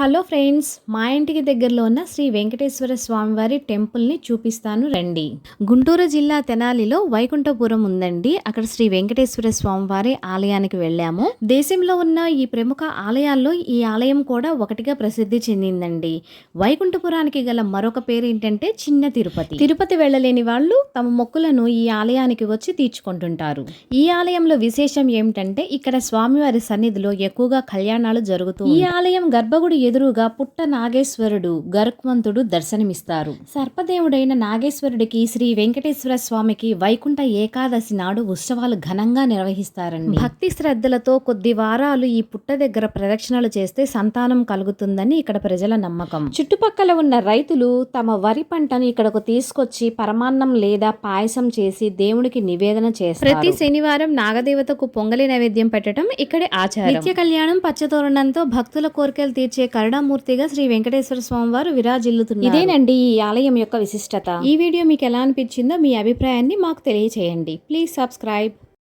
Hello friends మా ఇంటికి దగ్గరలో ఉన్న శ్రీ వెంకటేశ్వర స్వామివారి టెంపుల్ని చూపిస్తాను రండి. గుంటూరు జిల్లా తెనాలిలో వైకుంఠపురం ఉందండి. అక్కడ శ్రీ వెంకటేశ్వర స్వామివారి ఆలయానికి వెళ్ళాము. దేశంలో ఉన్న ఈ ప్రముఖ ఆలయాల్లో ఈ ఆలయం కూడా ఒకటిగా ప్రసిద్ధి చెందిందండి. వైకుంఠపురానికి గల మరొక పేరు ఏంటంటే చిన్న తిరుపతి. తిరుపతి వెళ్ళలేని వాళ్ళు తమ మొక్కులను ఈ ఆలయానికి వచ్చి తీర్చుకుంటుంటారు. ఈ ఆలయంలో విశేషం ఏమిటంటే ఇక్కడ స్వామివారి సన్నిధిలో ఎక్కువగా కళ్యాణాలు జరుగుతూ ఈ ఆలయం గర్భగుడి ఎదురుగా పుట్ట నాగేశ్వరుడు గరుక్మంతుడు దర్శనమిస్తారు. సర్పదేవుడైన నాగేశ్వరుడికి శ్రీ వెంకటేశ్వర స్వామికి వైకుంఠ ఏకాదశి నాడు ఉత్సవాలు ఘనంగా నిర్వహిస్తారండి. భక్తి శ్రద్ధలతో కొద్ది వారాలు ఈ పుట్ట దగ్గర ప్రదక్షిణలు చేస్తే సంతానం కలుగుతుందని ఇక్కడ ప్రజల నమ్మకం. చుట్టుపక్కల ఉన్న రైతులు తమ వరి పంటను ఇక్కడకు తీసుకొచ్చి పరమాన్నం లేదా పాయసం చేసి దేవుడికి నివేదన చేస్తారు. ప్రతి శనివారం నాగదేవతకు పొంగలి నైవేద్యం పెట్టడం ఇక్కడ ఆచారం. నిత్య కళ్యాణం పచ్చతోరణంతో భక్తుల కోరికలు తీర్చే కరుణామూర్తిగా శ్రీ వెంకటేశ్వర స్వామి వారు విరాజిల్లుతున్నారు. ఇదేనండి ఈ ఆలయం యొక్క విశిష్టత. ఈ వీడియో మీకు ఎలా అనిపించిందో మీ అభిప్రాయాన్ని మాకు తెలియచేయండి. Please subscribe